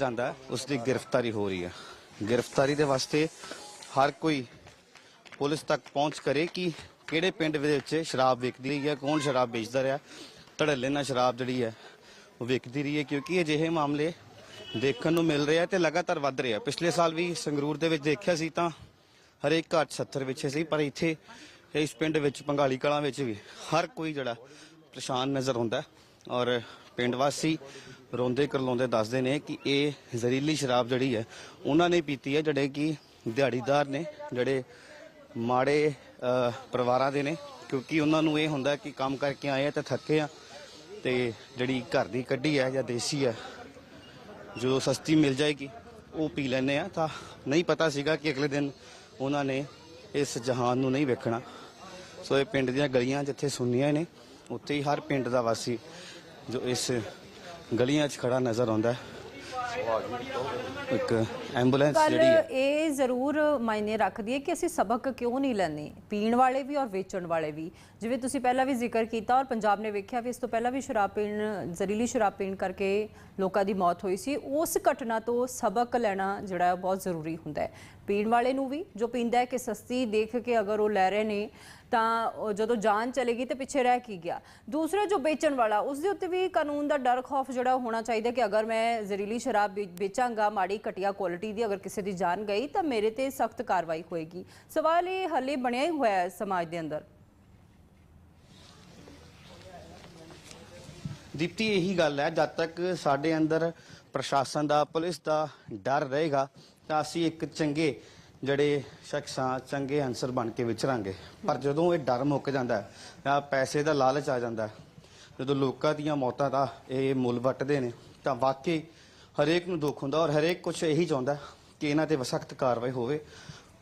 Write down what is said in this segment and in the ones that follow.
ਜਾਂਦਾ ਉਸ ਦੀ ਗ੍ਰਿਫਤਾਰੀ ਹੋ ਰਹੀ ਹੈ। ਗ੍ਰਿਫਤਾਰੀ ਦੇ ਵਾਸਤੇ ਹਰ ਕੋਈ ਪੁਲਿਸ ਤੱਕ ਪਹੁੰਚ ਕਰੇ ਕਿ ਕਿਹੜੇ ਪਿੰਡ ਦੇ ਵਿੱਚ ਸ਼ਰਾਬ ਵਿਕਦੀ ਰਹੀ ਹੈ ਕੌਣ ਸ਼ਰਾਬ ਵੇਚਦਾ ਰਿਹਾ। ਧੜੱਲੇ ਨਾਲ ਸ਼ਰਾਬ ਜਿਹੜੀ ਹੈ, ਉਹ ਵਿਕਦੀ ਰਹੀ ਹੈ ਕਿਉਂਕਿ ਅਜਿਹੇ ਮਾਮਲੇ ਦੇਖਣ ਨੂੰ ਮਿਲ ਰਿਹਾ ਤੇ ਲਗਾਤਾਰ ਵੱਧ ਰਿਹਾ ਪਿਛਲੇ ਸਾਲ ਵੀ ਸੰਗਰੂਰ ਦੇ ਵਿੱਚ ਦੇਖਿਆ ਸੀ ਤਾਂ ਹਰੇਕ ਘਰ 'ਚ 70 ਵਿੱਚ ਸੀ, ਪਰ ਇੱਥੇ ਇਸ ਪਿੰਡ ਵਿੱਚ, ਪੰਗਾਲੀ ਕਲਾਂ ਵਿੱਚ ਵੀ ਹਰ ਕੋਈ ਜਿਹੜਾ ਪਰੇਸ਼ਾਨ ਨਜ਼ਰ ਆਉਂਦਾ ਔਰ ਪਿੰਡ ਵਾਸੀ ਰੋਂਦੇ ਕਰਲਾਉਂਦੇ ਦੱਸਦੇ ਨੇ ਕਿ ਇਹ ਜ਼ਹਿਰੀਲੀ ਸ਼ਰਾਬ ਜਿਹੜੀ ਹੈ, ਉਹਨਾਂ ਨੇ ਪੀਤੀ ਹੈ, ਜਿਹੜੇ ਕਿ ਦਿਹਾੜੀਦਾਰ ਨੇ, ਜਿਹੜੇ ਮਾੜੇ ਪਰਿਵਾਰਾਂ ਦੇ ਨੇ, ਕਿਉਂਕਿ ਉਹਨਾਂ ਨੂੰ ਇਹ ਹੁੰਦਾ ਕਿ ਕੰਮ ਕਰਕੇ ਆਏ ਆ ਤੇ ਥੱਕੇ ਆ ਤੇ ਜਿਹੜੀ ਘਰ ਦੀ ਕੱਢੀ ਹੈ ਜਾਂ ਦੇਸੀ ਹੈ, ਜੋ ਸਸਤੀ ਮਿਲ ਜਾਏਗੀ, ਉਹ ਪੀ ਲੈਂਦੇ ਆ। ਤਾਂ ਨਹੀਂ ਪਤਾ ਸੀਗਾ ਕਿ ਅਗਲੇ ਦਿਨ ਉਹਨਾਂ ਨੇ ਇਸ ਜਹਾਨ ਨੂੰ ਨਹੀਂ ਵੇਖਣਾ। ਸੋ ਇਹ ਪਿੰਡ ਦੀਆਂ ਗਲੀਆਂ ਜਿੱਥੇ ਸੁੰਨੀਆਂ ਨੇ, ਉੱਥੇ ਹੀ ਹਰ ਪਿੰਡ ਦਾ ਵਾਸੀ ਜੋ ਇਸ ਗਲੀਆਂ 'ਚ ਖੜਾ ਨਜ਼ਰ ਆਉਂਦਾ ਹੈ। ਇੱਕ ਐਂਬੂਲੈਂਸ ਜਿਹੜੀ ਹੈ। ਇਹ ਜ਼ਰੂਰ ਮਾਇਨੇ ਰੱਖਦੀ ਹੈ ਕਿ ਅਸੀਂ ਸਬਕ ਕਿਉਂ ਨਹੀਂ ਲੈਂਦੇ? ਪੀਣ ਵਾਲੇ ਵੀ ਔਰ ਵੇਚਣ ਵਾਲੇ ਵੀ। ਜਿਵੇਂ ਤੁਸੀਂ ਪਹਿਲਾਂ ਵੀ ਜ਼ਿਕਰ ਕੀਤਾ ਔਰ ਪੰਜਾਬ ਨੇ ਵੇਖਿਆ ਵੀ ਇਸ ਤੋਂ ਪਹਿਲਾਂ ਵੀ ਸ਼ਰਾਬ ਪੀਣ ਜ਼ਹਿਰੀਲੀ ਸ਼ਰਾਬ ਪੀਣ ਕਰਕੇ ਲੋਕਾਂ ਦੀ ਮੌਤ ਹੋਈ ਸੀ। ਉਸ ਘਟਨਾ ਤੋਂ ਸਬਕ ਲੈਣਾ ਜਿਹੜਾ ਬਹੁਤ ਜ਼ਰੂਰੀ ਹੁੰਦਾ ਹੈ। ਪੀਣ ਵਾਲੇ ਨੂੰ ਵੀ ਜੋ ਪੀਂਦਾ ਹੈ ਕਿ ਸਸਤੀ ਦੇਖ ਕੇ ਅਗਰ ਉਹ ਲੈ ਰਹੇ ਨੇ ਤਾਂ ਜਦੋਂ ਜਾਨ ਚਲੇਗੀ ਤੇ ਪਿੱਛੇ ਰਹਿ ਕੀ ਗਿਆ। ਦੂਸਰਾ ਜੋ ਵੇਚਣ ਵਾਲਾ, ਉਸ ਦੇ ਉੱਤੇ ਵੀ ਕਾਨੂੰਨ ਦਾ ਡਰ ਖੌਫ ਜਿਹੜਾ ਹੋਣਾ ਚਾਹੀਦਾ ਕਿ ਅਗਰ ਮੈਂ ਜ਼ਹਿਰੀਲੀ ਸ਼ਰਾਬ ਵੇਚਾਂਗਾ, ਮਾੜੀ ਘਟੀਆ ਕੁਆਲਿਟੀ ਦੀ ਅਗਰ ਕਿਸੇ ਦੀ ਜਾਨ ਗਈ, ਤਾਂ ਮੇਰੇ ਤੇ ਸਖਤ ਕਾਰਵਾਈ ਹੋਏਗੀ। ਸਵਾਲ ਇਹ ਹਲੇ ਬਣਿਆ ਹੀ ਹੋਇਆ ਹੈ ਸਮਾਜ ਦੇ ਅੰਦਰ। ਦੀਪਤੀ, ਇਹੀ ਗੱਲ ਹੈ, ਜਦ ਤੱਕ ਸਾਡੇ ਅੰਦਰ ਪ੍ਰਸ਼ਾਸਨ ਦਾ, ਪੁਲਿਸ ਦਾ ਡਰ ਰਹੇਗਾ, ਤਾਂ ਅਸੀਂ ਇੱਕ ਚੰਗੇ ਜਿਹੜੇ ਸ਼ਖਸਾਂ ਚੰਗੇ ਅਨਸਰ ਬਣ ਕੇ ਵਿਚਰਾਂਗੇ। ਪਰ ਜਦੋਂ ਇਹ ਡਰ ਮੁੱਕ ਜਾਂਦਾ ਹੈ, ਜਾਂ ਪੈਸੇ ਦਾ ਲਾਲਚ ਆ ਜਾਂਦਾ ਹੈ, ਜਦੋਂ ਲੋਕਾਂ ਦੀਆਂ ਮੌਤਾਂ ਦਾ ਇਹ ਮੁੱਲ ਵੱਟਦੇ ਨੇ, ਤਾਂ ਵਾਕਈ ਹਰੇਕ ਨੂੰ ਦੁੱਖ ਹੁੰਦਾ ਔਰ ਹਰੇਕ ਕੁਝ ਇਹੀ ਚਾਹੁੰਦਾ ਕਿ ਇਹਨਾਂ ਤੇ ਸਖਤ ਕਾਰਵਾਈ ਹੋਵੇ।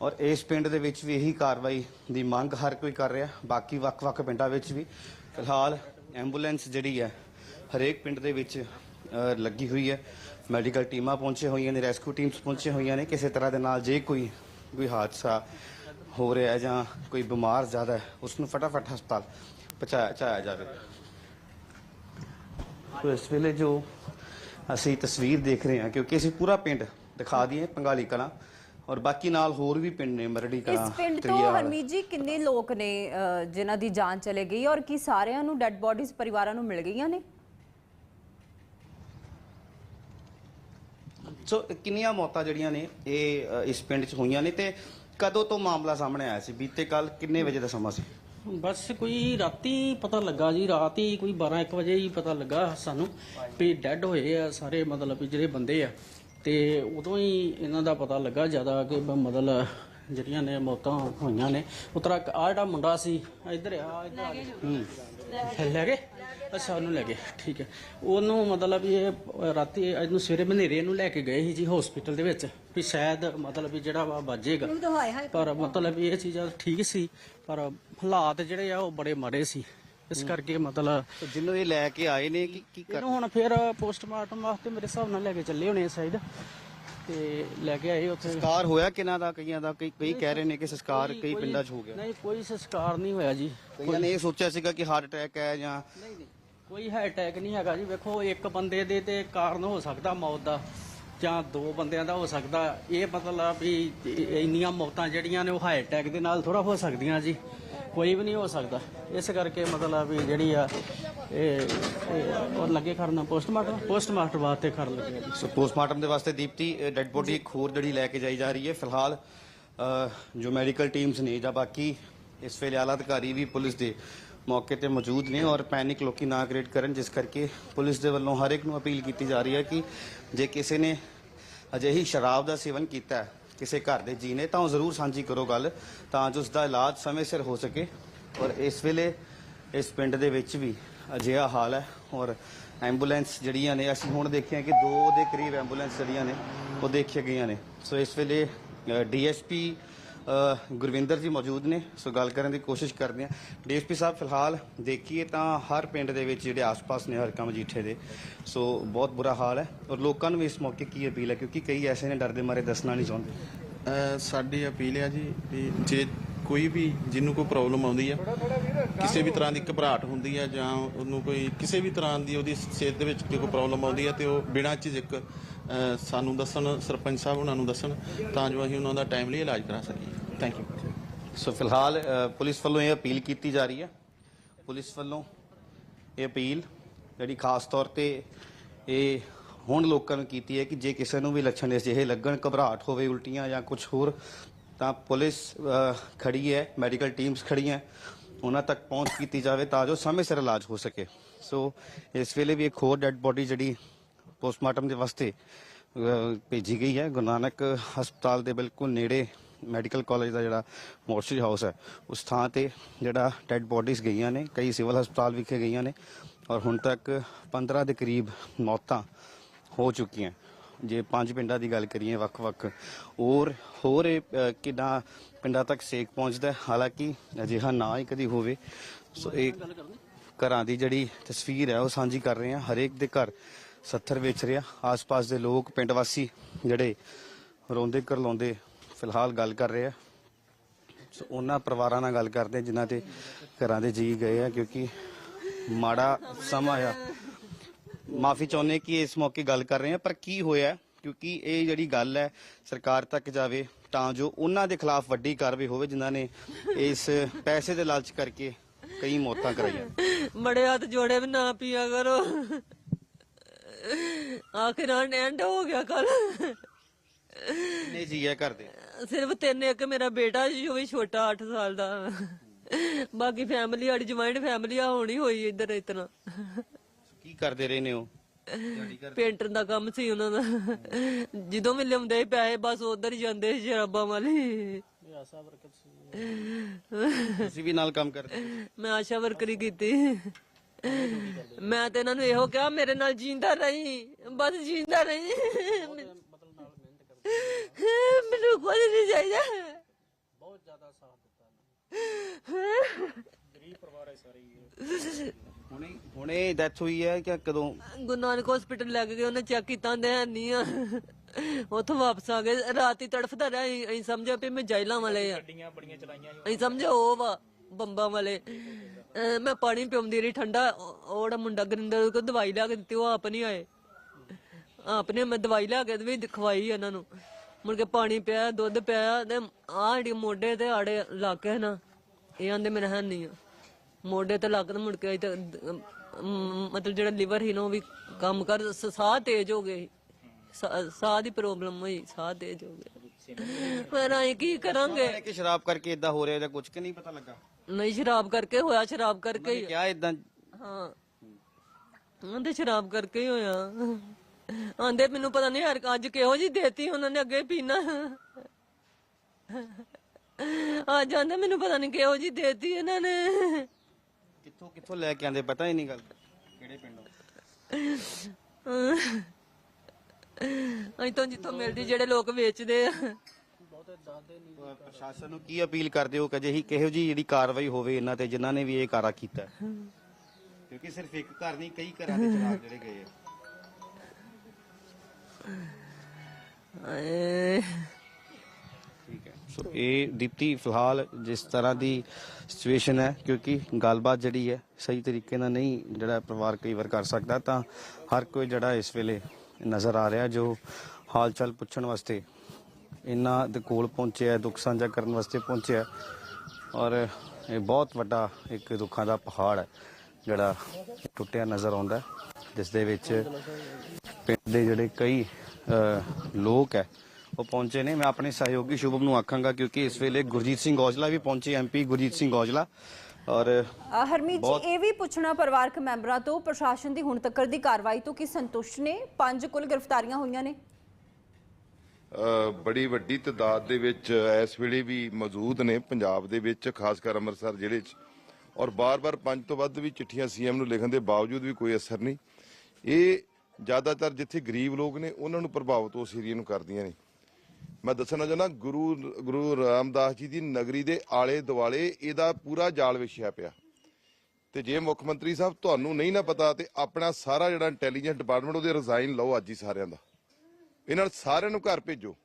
ਔਰ ਇਸ ਪਿੰਡ ਦੇ ਵਿੱਚ ਵੀ ਇਹੀ ਕਾਰਵਾਈ ਦੀ ਮੰਗ ਹਰ ਕੋਈ ਕਰ ਰਿਹਾ ਬਾਕੀ ਵੱਖ-ਵੱਖ ਪਿੰਡਾਂ ਵਿੱਚ ਵੀ। ਫਿਲਹਾਲ ਐਂਬੂਲੈਂਸ ਜਿਹੜੀ ਹੈ, ਹਰੇਕ ਪਿੰਡ ਦੇ ਵਿੱਚ ਲੱਗੀ ਹੋਈ ਹੈ। ਮੈਡੀਕਲ ਟੀਮਾਂ ਪਹੁੰਚੇ ਹੋਈਆਂ ਨੇ, ਰੈਸਕਿਊ ਟੀਮਸ ਪਹੁੰਚੇ ਹੋਈਆਂ ਨੇ, ਕਿਸੇ ਤਰ੍ਹਾਂ ਦੇ ਨਾਲ ਜੇ ਕੋਈ ਕੋਈ ਹਾਦਸਾ ਹੋ ਰਿਹਾ ਹੈ ਜਾਂ ਕੋਈ ਬਿਮਾਰ ਜ਼ਿਆਦਾ ਹੈ ਉਸ ਨੂੰ ਫਟਾਫਟ ਹਸਪਤਾਲ ਪਹੁੰਚਾਇਆ ਚਾਇਆ ਜਾਵੇ ਸੋ ਇਸ ਵੇਲੇ ਜੋ ਅਸੀਂ ਤਸਵੀਰ ਦੇਖ ਰਹੇ ਹਾਂ ਕਿਉਂਕਿ ਅਸੀਂ ਪੂਰਾ ਪਿੰਡ ਦਿਖਾ ਦਈਏ ਪੰਗਾਲੀ ਕਲਾਂ ਔਰ ਬਾਕੀ ਨਾਲ ਹੋਰ ਵੀ ਪਿੰਡ ਨੇ ਮਰੜੀ ਕਲਾਂ ਇਸ ਪਿੰਡ ਤੋਂ। ਹਰਮੀਤ ਜੀ ਕਿੰਨੇ ਲੋਕ ਨੇ ਜਿਨ੍ਹਾਂ ਦੀ ਜਾਨ ਚਲੇ ਗਈ ਔਰ ਕੀ ਸਾਰਿਆਂ ਨੂੰ ਡੈੱਡ ਬੋਡੀਜ਼ ਪਰਿਵਾਰਾਂ ਨੂੰ ਮਿਲ ਗਈਆਂ ਨੇ ਸੋ ਕਿੰਨੀਆਂ ਮੌਤਾਂ ਜਿਹੜੀਆਂ ਨੇ ਇਹ ਅ, ਇਸ ਪਿੰਡ 'ਚ ਹੋਈਆਂ ਨੇ ਤੇ ਕਦੋਂ ਤੋਂ ਮਾਮਲਾ ਸਾਹਮਣੇ ਆਇਆ ਸੀ? ਬੀਤੇ ਕੱਲ ਕਿੰਨੇ ਵਜੇ ਦਾ ਸਮਾਂ ਸੀ? ਬਸ ਕੋਈ ਰਾਤੀ ਪਤਾ ਲੱਗਾ ਜੀ ਰਾਤ ਹੀ ਕੋਈ 12 1 ਵਜੇ ਹੀ ਪਤਾ ਲੱਗਾ ਸਾਨੂੰ ਵੀ ਡੈੱਡ ਹੋਏ ਆ ਸਾਰੇ ਮਤਲਬ ਵੀ ਜਿਹੜੇ ਬੰਦੇ ਆ ਤੇ ਉਦੋਂ ਹੀ ਇਹਨਾਂ ਦਾ ਪਤਾ ਲੱਗਾ ਜ਼ਿਆਦਾ ਕਿ ਬ- ਮਤਲਬ ਜਿਹੜੀਆਂ ਨੇ ਮੌਤਾਂ ਹੋਈਆਂ ਨੇ। ਉਤਰਾ ਆ ਜਿਹੜਾ ਮੁੰਡਾ ਸੀ ਇੱਧਰ ਆ ਇੱਧਰ ਆ। ਹੂੰ। ਲੈ ਗਏ? ਅੱਛਾ ਉਹਨੂੰ ਲੈ ਗਏ। ਠੀਕ ਹੈ। ਉਹਨੂੰ ਮਤਲਬ ਵੀ ਇਹ ਰਾਤੀ ਇਹਨੂੰ ਸਵੇਰੇ ਮਨੇਰੇ ਨੂੰ ਲੈ ਕੇ ਗਏ ਸੀ ਜੀ ਹਸਪੀਟਲ ਦੇ ਵਿੱਚ। ਵੀ ਸ਼ਾਇਦ ਮਤਲਬ ਵੀ ਜਿਹੜਾ ਵਾ ਬਾਜੇਗਾ ਪਰ ਮਤਲਬ ਇਹ ਚੀਜ਼ਾਂ ਠੀਕ ਸੀ। ਪਰ ਹਾਲਾਤ ਜਿਹੜੇ ਆ ਉਹ ਬੜੇ ਮਾੜੇ ਸੀ। ਇਸ ਕਰਕੇ ਮਤਲਬ ਤੇ ਜਿਹਨੂੰ ਇਹ ਲੈ ਕੇ ਆਏ ਨੇ ਕੀ ਕੀ ਕਰ ਇਹਨੂੰ ਹੁਣ ਫਿਰ ਪੋਸਟਮਾਰਟਮ ਵਾਸਤੇ ਮੇਰੇ ਹਿਸਾਬ ਨਾਲ ਲੈ ਕੇ ਚੱਲੇ ਹੋਣੇ ਸਾਈਡ ਤੇ ਲੈ ਕੇ ਆਏ ਉੱਥੇ। ਸੰਸਕਾਰ ਹੋਇਆ ਕਿਨਾਂ ਦਾ ਕਈਆਂ ਦਾ? ਕਈ ਕਈ ਕਹਿ ਰਹੇ ਨੇ ਕਿ ਸੰਸਕਾਰ ਕੋਈ- ਕਈ ਕੋਈ- ਪਿੰਡਾਂ 'ਚ ਹੋ ਗਿਆ। ਨਹੀਂ ਕੋਈ ਸੰਸਕਾਰ ਨਹੀਂ ਹੋਇਆ ਜੀ। ਕਈਆਂ ਨੇ ਇਹ ਸੋਚਿਆ ਸੀਗਾ ਕਿ ਹਾਰਟ ਅਟੈਕ ਹੈ ਜਾਂ ਨਹੀਂ ਨਹੀਂ। ਕੋਈ ਹੈ ਅਟੈਕ ਨਹੀਂ ਹੈਗਾ ਜੀ। ਵੇਖੋ ਇੱਕ ਬੰਦੇ ਦੇ ਤੇ ਕਾਰਨ ਹੋ ਸਕਦਾ ਮੌਤ ਦਾ ਜਾਂ ਦੋ ਬੰਦਿਆਂ ਦਾ ਹੋ ਸਕਦਾ। ਇਹ ਮਤਲਬ ਵੀ ਇੰਨੀਆਂ ਮੌਤਾਂ ਜਿਹੜੀਆਂ ਨੇ ਉਹ ਹਾਰਟ ਅਟੈਕ ਦੇ ਨਾਲ ਥੋੜਾ ਹੋ ਸਕਦੀਆਂ ਜੀ। ਕੋਈ ਵੀ ਨਹੀਂ ਹੋ ਸਕਦਾ। ਇਸ ਕਰਕੇ ਮਤਲਬ ਵੀ ਜਿਹੜੀ ਆ ਇਹ ਲੱਗੇ ਕਰਨ ਪੋਸਟਮਾਰਟਮ? ਪੋਸਟਮਾਰਟਮ ਵਾਸਤੇ ਕਰ ਲੱਗੇ ਜੀ ਸੋ ਪੋਸਟਮਾਰਟਮ ਦੇ ਵਾਸਤੇ ਦੀਪਤੀ ਡੈੱਡ ਬੋਡੀ ਇੱਕ ਹੋਰ ਜਿਹੜੀ ਲੈ ਕੇ ਜਾਈ ਜਾ ਰਹੀ ਹੈ ਫਿਲਹਾਲ ਅ, ਜੋ ਮੈਡੀਕਲ ਟੀਮਸ ਨੇ ਜਾਂ ਬਾਕੀ ਇਸ ਵੇਲੇ ਆਲਾ ਅਧਿਕਾਰੀ ਵੀ ਪੁਲਿਸ ਦੇ ਮੌਕੇ ਤੇ ਮੌਜੂਦ ਨੇ ਔਰ ਪੈਨਿਕ ਲੋਕੀ ਨਾ ਕ੍ਰੀਏਟ ਕਰਨ ਜਿਸ ਕਰਕੇ ਪੁਲਿਸ ਦੇ ਵੱਲੋਂ ਹਰ ਇੱਕ ਨੂੰ ਅਪੀਲ ਕੀਤੀ ਜਾ ਰਹੀ ਹੈ ਕਿ ਜੇ ਕਿਸੇ ਨੇ ਅਜਿਹੀ ਸ਼ਰਾਬ ਦਾ ਸੇਵਨ ਕੀਤਾ ਹੈ ਕਿਸੇ ਘਰ ਦੇ ਜੀ ਨੇ ਤਾਂ ਉਹ ਜ਼ਰੂਰ ਸਾਂਝੀ ਕਰੋ ਗੱਲ ਤਾਂ ਜੋ ਉਸ ਦਾ ਇਲਾਜ ਸਮੇਂ ਸਿਰ ਹੋ ਸਕੇ ਔਰ ਇਸ ਵੇਲੇ ਇਸ ਪਿੰਡ ਦੇ ਵਿੱਚ ਵੀ ਅਜਿਹਾ ਹਾਲ ਹੈ ਔਰ ਐਂਬੂਲੈਂਸ ਜਿਹੜੀਆਂ ਨੇ, ਅਸੀਂ ਹੁਣ ਦੇਖਿਆ ਕਿ ਦੋ ਦੇ ਕਰੀਬ ਐਂਬੂਲੈਂਸ ਜਿਹੜੀਆਂ ਨੇ, ਉਹ ਦੇਖੀਆਂ ਗਈਆਂ ਨੇ। ਸੋ ਇਸ ਵੇਲੇ ਡੀਐਸਪੀ ਗੁਰਵਿੰਦਰ ਜੀ ਮੌਜੂਦ ਨੇ। ਸੋ ਗੱਲ ਕਰਨ ਦੀ ਕੋਸ਼ਿਸ਼ ਕਰਦੇ ਹਾਂ। ਡੀਐਸਪੀ ਸਾਹਿਬ, ਫਿਲਹਾਲ ਦੇਖੀਏ ਤਾਂ ਹਰ ਪਿੰਡ ਦੇ ਵਿੱਚ ਜਿਹੜੇ ਆਸ-ਪਾਸ ਨੇ ਹਰਕਾ ਮਜੀਠੇ ਦੇ। ਸੋ ਬਹੁਤ ਬੁਰਾ ਹਾਲ ਹੈ ਔਰ ਲੋਕਾਂ ਨੂੰ ਇਸ ਮੌਕੇ ਕੀ ਅਪੀਲ ਹੈ? ਕਿਉਂਕਿ ਕਈ ਐਸੇ ਨੇ ਡਰ ਦੇ ਮਾਰੇ ਦੱਸਣਾ ਨਹੀਂ ਚਾਹੁੰਦੇ। ਸਾਡੀ ਅਪੀਲ ਹੈ ਜੀ ਵੀ ਜੇ ਕੋਈ ਵੀ ਜਿਹਨੂੰ ਕੋਈ ਪ੍ਰੋਬਲਮ ਆਉਂਦੀ ਆ ਕਿਸੇ ਵੀ ਤਰ੍ਹਾਂ ਦੀ ਘਬਰਾਹਟ ਹੁੰਦੀ ਆ ਜਾਂ ਉਹਨੂੰ ਕੋਈ ਕਿਸੇ ਵੀ ਤਰ੍ਹਾਂ ਦੀ ਉਹਦੀ ਸਿਹਤ ਦੇ ਵਿੱਚ ਕੋਈ ਪ੍ਰੋਬਲਮ ਆਉਂਦੀ ਆ ਤੇ ਉਹ ਬਿਨਾਂ ਝਿਜਕ ਅਹ, ਸਾਨੂੰ ਦੱਸਣ ਸਰਪੰਚ ਸਾਹਿਬ ਉਹਨਾਂ ਨੂੰ ਦੱਸਣ ਤਾਂ ਜੋ ਅਸੀਂ ਉਹਨਾਂ ਦਾ ਟਾਈਮਲੀ ਇਲਾਜ ਕਰਾ ਸਕੀਏ। ਥੈਂਕ ਯੂ ਸੋ ਫਿਲਹਾਲ ਪੁਲਿਸ ਵੱਲੋਂ ਇਹ ਅਪੀਲ ਕੀਤੀ ਜਾ ਰਹੀ ਹੈ ਪੁਲਿਸ ਵੱਲੋਂ ਇਹ ਅਪੀਲ ਜਿਹੜੀ ਖਾਸ ਤੌਰ ਤੇ ਇਹ ਹੁਣ ਲੋਕਾਂ ਨੂੰ ਕੀਤੀ ਹੈ ਕਿ ਜੇ ਕਿਸੇ ਨੂੰ ਵੀ ਲੱਛਣ ਅਜਿਹੇ ਲੱਗਣ ਘਬਰਾਹਟ ਹੋਵੇ ਉਲਟੀਆਂ ਜਾਂ ਕੁਝ ਹੋਰ ਤਾਂ ਪੁਲਿਸ ਅ, ਖੜੀ ਹੈ ਮੈਡੀਕਲ ਟੀਮਸ ਖੜੀਆਂ ਉਹਨਾਂ ਤੱਕ ਪਹੁੰਚ ਕੀਤੀ ਜਾਵੇ ਤਾਂ ਜੋ ਸਮੇਂ ਸਿਰ ਇਲਾਜ ਹੋ ਸਕੇ। ਸੋ ਇਸ ਵੇਲੇ ਵੀ ਇੱਕ ਹੋਰ ਡੈੱਡ ਬੋਡੀ ਜਿਹੜੀ ਪੋਸਟਮਾਰਟਮ ਦੇ ਵਾਸਤੇ ਭੇਜੀ ਗਈ ਹੈ। ਗੁਰੂ ਨਾਨਕ ਹਸਪਤਾਲ ਦੇ ਬਿਲਕੁਲ ਨੇੜੇ ਮੈਡੀਕਲ ਕਾਲਜ ਦਾ ਜਿਹੜਾ ਮੋਰਚਰੀ ਹਾਊਸ ਹੈ ਉਸ ਥਾਂ ਤੇ ਜਿਹੜਾ ਡੈੱਡ ਬੋਡੀਜ਼ ਗਈਆਂ ਨੇ ਕਈ ਸਿਵਲ ਹਸਪਤਾਲ ਵਿਖੇ ਗਈਆਂ ਨੇ ਔਰ ਹੁਣ ਤੱਕ 15 ਦੇ ਕਰੀਬ ਮੌਤਾਂ ਹੋ ਚੁੱਕੀਆਂ। ਜੇ ਪੰਜ ਪਿੰਡਾਂ ਦੀ ਗੱਲ ਕਰੀਏ ਵੱਖ-ਵੱਖ ਔਰ ਹੋਰ ਇਹ, ਕਿੱਦਾਂ ਪਿੰਡਾਂ ਤੱਕ ਸੇਕ ਪਹੁੰਚਦਾ ਹਾਲਾਂਕਿ ਅਜਿਹਾ ਨਾ ਹੀ ਕਦੀ ਹੋਵੇ। ਸੋ ਇਹ ਘਰਾਂ ਦੀ ਜਿਹੜੀ ਤਸਵੀਰ ਹੈ ਉਹ ਸਾਂਝੀ ਕਰ ਰਹੇ ਹਾਂ। ਹਰੇਕ ਦੇ ਘਰ 70 ਵੇਚ ਰਿਹਾ। ਆਸ-ਪਾਸ ਦੇ ਲੋਕ ਪਿੰਡ ਵਾਸੀ ਜਿਹੜੇ ਰੋਂਦੇ ਕਰਲਾਉਂਦੇ ਫਿਲਹਾਲ ਗੱਲ ਕਰ ਰਹੇ ਆ। ਸੋ ਉਹਨਾਂ ਪਰਿਵਾਰਾਂ ਨਾਲ ਗੱਲ ਕਰਦੇ ਹਾਂ ਜਿਨ੍ਹਾਂ ਤੇ ਘਰਾਂ ਦੇ ਜੀ ਗਏ ਆ ਕਿਉਂਕਿ ਮਾੜਾ ਸਮਾਂ ਆ। ਮਾਫੀ ਚਾਹੁੰਦੇ ਕਿ ਇਸ ਮੌਕੇ ਗੱਲ ਕਰ ਰਹੇ ਹਾਂ ਪਰ ਕੀ ਹੋਇਆ? ਕਿਉਂਕਿ ਇਹ ਜਿਹੜੀ ਗੱਲ ਹੈ ਸਰਕਾਰ ਤੱਕ ਜਾਵੇ ਤਾਂ ਜੋ ਉਹਨਾਂ ਦੇ ਖਿਲਾਫ ਵੱਡੀ ਕਾਰਵਾਈ ਹੋਵੇ ਜਿਨ੍ਹਾਂ ਨੇ ਇਸ ਪੈਸੇ ਦੇ ਲਾਲਚ ਕਰਕੇ ਕਈ ਮੌਤਾਂ ਕਰਾਈਆਂ। ਬੜੇ ਹੱਥ ਜੋੜੇ ਵੀ ਨਾ ਪੀਆ ਕਰੋ। ਆਖਿਰ ਐਂਡ ਹੋ ਗਿਆ ਕੱਲ ਨੇ ਜੀ ਹੈ ਕਰਦੇ ਸਿਰਫ ਤਿੰਨ ਇੱਕ ਮੇਰਾ ਬੇਟਾ ਉਹ ਵੀ ਛੋਟਾ 8 ਸਾਲ ਦਾ। ਬਾਕੀ ਫੈਮਿਲੀ ਸਾਡੀ ਜੁਆਇੰਟ ਫੈਮਿਲੀ ਆ ਹੋਣੀ ਹੋਈ ਇੱਧਰ ਇਤਨਾ ਕੀ ਕਰਦੇ ਰਹੇ ਨੇ ਉਹ? ਪੇਂਟਰ ਦਾ ਕੰਮ ਸੀ ਉਹਨਾਂ ਦਾ। ਜਦੋਂ ਵੀ ਲਿਆਉਂਦੇ ਸੀ ਪੈਸੇ ਬਸ ਉਧਰ ਹੀ ਜਾਂਦੇ ਸੀ ਸ਼ਰਾਬਾਂ ਵਾਲੀ। ਤੁਸੀਂ ਵੀ ਨਾਲ ਕੰਮ ਕਰਦੇ ਮੈਂ ਆਸ਼ਾ ਵਰਕਰੀ ਕੀਤੀ। ਮੈਂ ਤੇ ਇਹਨਾਂ ਨੂੰ ਇਹੋ ਕਿਹਾ ਮੇਰੇ ਨਾਲ ਜੀਂਦਾ ਰਹੀ। ਬਸ ਜੀਂਦਾ ਰਹੀ। ਮੈਨੂੰ ਕੁਝ ਨਹੀਂ ਚਾਹੀਦਾ। ਬਹੁਤ ਜ਼ਿਆਦਾ ਸਾਥ ਦਿੱਤਾ। ਗਰੀਬ ਪਰਿਵਾਰ ਹੈ ਸਾਰੇ ਹੀ ਹੁਣੇ ਹੁਣੇ ਡੈਥ ਹੋਈ ਹੈ ਕਿ ਕਦੋਂ? ਗੁਰੂ ਨਾਨਕ ਹਸਪੀਟਲ ਲੈ ਕੇ ਗਏ ਉਹਨੇ ਚੈੱਕ ਕੀਤਾ ਤੇ ਹੈ ਨਹੀਂ ਆ। ਉੱਥੋਂ ਵਾਪਸ ਆ ਗਏ। ਰਾਤ ਹੀ ਤੜਫਦਾ ਰਿਹਾ ਅਸੀਂ- ਅਸੀਂ ਸਮਝਿਆ ਵੀ ਮੈਂ ਜੈਲਾਂ ਵਾਲੇ ਆ। ਗੱਡੀਆਂ ਬੜੀਆਂ ਚਲਾਈਆਂ ਅਸੀਂ ਸਮਝਿਆ ਉਹ ਵਾ ਬੰਬਾਂ ਵਾਲੇ। ਅਹ ਮੈਂ ਪਾਣੀ ਪਿਉਂਦੀ ਰਹੀ ਠੰਡਾ। ਉਹ ਉਹ ਜਿਹੜਾ ਮੁੰਡਾ ਗਰਿੰਦਰ ਕੋ ਦਵਾਈ ਲਿਆ ਕੇ ਦਿੱਤੀ ਉਹ ਆਪ ਨਹੀਂ ਆਏ। ਆਪ ਨੇ ਮੈਂ ਦਵਾਈ ਲਿਆ ਕੇ ਵੀ ਖਵਾਈ ਇਹਨਾਂ ਨੂੰ। ਮੁੜ ਕੇ ਪਾਣੀ ਪਿਆ ਦੁੱਧ ਪਿਆ ਤੇ ਆਹ ਜਿਹੜੀ ਮੋਢੇ ਤੇ ਆੜੇ ਲਾ ਕੇ ਨਾ ਇਹ ਆਂਦੇ ਮੇਰੇ ਹੈ ਨਹੀਂ ਆ। ਮੋਢੇ ਤੇ ਲੱਗ ਮੁੜ ਕੇ ਤੇ ਮਤਲਬ ਜਿਹੜਾ ਲਿਵਰ ਸੀ ਨਾ ਵੀ ਕੰਮ ਕਰ ਸਾਹ ਤੇਜ਼ ਹੋ ਗਏ ਸਾਹ ਦੀ ਪ੍ਰੋਬਲਮ ਹੋਈ ਸਾਹ ਤੇਜ਼ ਹੋ ਗਿਆ ਫਿਰ ਅਸੀਂ ਕੀ ਕਰਾਂਗੇ? ਕਿ ਸ਼ਰਾਬ ਕਰਕੇ ਇਦਾਂ ਹੋ ਰਿਹਾ ਜਾਂ ਕੁਝ ਕਿ ਨਹੀਂ ਪਤਾ ਲੱਗਾ? ਨਹੀਂ ਸ਼ਰਾਬ ਕਰਕੇ ਹੋਇਆ ਸ਼ਰਾਬ ਕਰਕੇ ਹੀ ਕਿਹਾ ਇਦਾਂ ਹਾਂ। ਆਂਦੇ ਸ਼ਰਾਬ ਕਰਕੇ ਹੀ ਹੋਇਆ। ਆਂਦੇ ਮੈਨੂੰ ਪਤਾ ਨਹੀਂ ਹਰ ਅੱਜ ਕਿਹੋ ਜੀ ਦੇਤੀ ਉਹਨਾਂ ਨੇ ਅੱਗੇ ਪੀਣਾ। ਆ ਜਾਂਦੇ ਮੈਨੂੰ ਪਤਾ ਨਹੀਂ ਕਿਹੋ ਜੀ ਦੇਤੀ ਇਹਨਾਂ ਨੇ। ਕਿੱਥੋਂ ਕਿੱਥੋਂ ਲੈ ਕੇ ਆਂਦੇ ਪਤਾ ਹੀ ਨਹੀਂ ਗੱਲ ਕਿਹੜੇ ਪਿੰਡੋਂ? ਅਸੀਂ ਤਾਂ ਜਿੱਥੋਂ ਮਿਲਦੀ ਜਿਹੜੇ ਲੋਕ ਵੇਚਦੇ ਆ। ਪ੍ਰਸ਼ਾਸਨ ਨੂੰ ਕੀ ਅਪੀਲ ਕਰਦੇ ਹੋ ਕਿ ਅਜਿਹੀ ਕਿਹੋ ਜੀ ਜਿਹੜੀ ਕਾਰਵਾਈ ਹੋਵੇ ਇਹਨਾਂ ਤੇ ਜਿਨ੍ਹਾਂ ਨੇ ਵੀ ਇਹ ਕਾਰਾ ਕੀਤਾ? ਕਿਉਂਕਿ ਸਿਰਫ ਇੱਕ ਘਰ ਨਹੀਂ ਕਈ ਘਰਾਂ ਦੇ ਚਰਾਗ ਜਿਹੜੇ ਗਏ ਆ। ਆਏ, ਸੋ ਇਹ ਦੀਪਤੀ, ਫਿਲਹਾਲ ਜਿਸ ਤਰ੍ਹਾਂ ਦੀ ਸਿਚੁਏਸ਼ਨ ਹੈ, ਕਿਉਂਕਿ ਗੱਲਬਾਤ ਜਿਹੜੀ ਹੈ, ਸਹੀ ਤਰੀਕੇ ਨਾਲ ਨਹੀਂ ਜਿਹੜਾ ਪਰਿਵਾਰ ਕਈ ਵਾਰ ਕਰ ਸਕਦਾ, ਤਾਂ ਹਰ ਕੋਈ ਜਿਹੜਾ ਇਸ ਵੇਲੇ ਨਜ਼ਰ ਆ ਰਿਹਾ, ਜੋ ਹਾਲ ਚਾਲ ਪੁੱਛਣ ਵਾਸਤੇ ਇਹਨਾਂ ਦੇ ਕੋਲ ਪਹੁੰਚਿਆ ਦੁੱਖ ਸਾਂਝਾ ਕਰਨ ਵਾਸਤੇ ਪਹੁੰਚਿਆ ਔਰ ਇਹ ਬਹੁਤ ਵੱਡਾ ਇੱਕ ਦੁੱਖਾਂ ਦਾ ਪਹਾੜ ਹੈ, ਜਿਹੜਾ ਟੁੱਟਿਆ ਨਜ਼ਰ ਆਉਂਦਾ ਜਿਸ ਦੇ ਵਿੱਚ ਪਿੰਡ ਦੇ ਜਿਹੜੇ ਕਈ ਲੋਕ ਹੈ ਉਹ ਪਹੁੰਚੇ ਨੇ। ਮੈਂ ਆਪਣੇ ਸਹਿਯੋਗੀ ਸ਼ੁਭਮ ਨੂੰ ਆਖਾਂਗਾ ਕਿਉਂਕਿ ਇਸ ਵੇਲੇ ਗੁਰਜੀਤ ਸਿੰਘ ਔਜਲਾ ਵੀ ਪਹੁੰਚੇ ਐਮਪੀ ਗੁਰਜੀਤ ਸਿੰਘ ਔਜਲਾ। ਔਰ ਹਰਮੀਤ ਜੀ ਇਹ ਵੀ ਪੁੱਛਣਾ ਪਰਿਵਾਰਕ ਮੈਂਬਰਾਂ ਤੋਂ ਪ੍ਰਸ਼ਾਸਨ ਦੀ ਹੁਣ ਤੱਕ ਦੀ ਕਾਰਵਾਈ ਤੋਂ ਕੀ ਸੰਤੁਸ਼ਟ ਨੇ? ਪੰਜ ਕੁੱਲ ਗ੍ਰਿਫਤਾਰੀਆਂ ਹੋਈਆਂ ਨੇ। ਅ, ਬੜੀ ਵੱਡੀ ਤਦਾਦ ਦੇ ਵਿੱਚ ਇਸ ਵੇਲੇ ਵੀ ਮੌਜੂਦ ਨੇ ਪੰਜਾਬ ਦੇ ਵਿੱਚ ਖਾਸ ਕਰ ਅੰਮ੍ਰਿਤਸਰ ਜ਼ਿਲ੍ਹੇ 'ਚ। ਔਰ ਬਾਰ-ਬਾਰ ਪੰਜ ਤੋਂ ਵੱਧ ਵੀ ਚਿੱਠੀਆਂ ਸੀਐਮ ਨੂੰ ਲਿਖਣ ਦੇ ਬਾਵਜੂਦ ਵੀ ਕੋਈ ਅਸਰ ਨਹੀਂ। ਇਹ ਜ਼ਿਆਦਾਤਰ ਜਿੱਥੇ ਗਰੀਬ ਲੋਕ ਨੇ ਉਹਨਾਂ ਨੂੰ ਪ੍ਰਭਾਵਿਤ ਉਸ ਏਰੀਏ ਨੂੰ ਕਰਦੀਆਂ ਨੇ। ਮੈਂ ਦੱਸਣਾ ਚਾਹੁੰਦਾ, ਗੁਰੂ ਗੁਰੂ ਰਾਮਦਾਸ ਜੀ ਦੀ ਨਗਰੀ ਦੇ ਆਲੇ ਦੁਆਲੇ ਇਹਦਾ ਪੂਰਾ ਜਾਲ ਵਿਛਿਆ ਪਿਆ। ਤੇ ਜੇ ਮੁੱਖ ਮੰਤਰੀ ਸਾਹਿਬ ਤੁਹਾਨੂੰ ਨਹੀਂ ਨਾ ਪਤਾ ਤੇ ਆਪਣਾ ਸਾਰਾ ਜਿਹੜਾ ਇੰਟੈਲੀਜੈਂਸ ਡਿਪਾਰਟਮੈਂਟ ਉਹਦੇ ਰਿਜ਼ਾਈਨ ਲਓ ਅੱਜ ਹੀ ਸਾਰਿਆਂ ਦਾ। ਇਹਨਾਂ ਸਾਰਿਆਂ ਨੂੰ ਘਰ ਭੇਜੋ।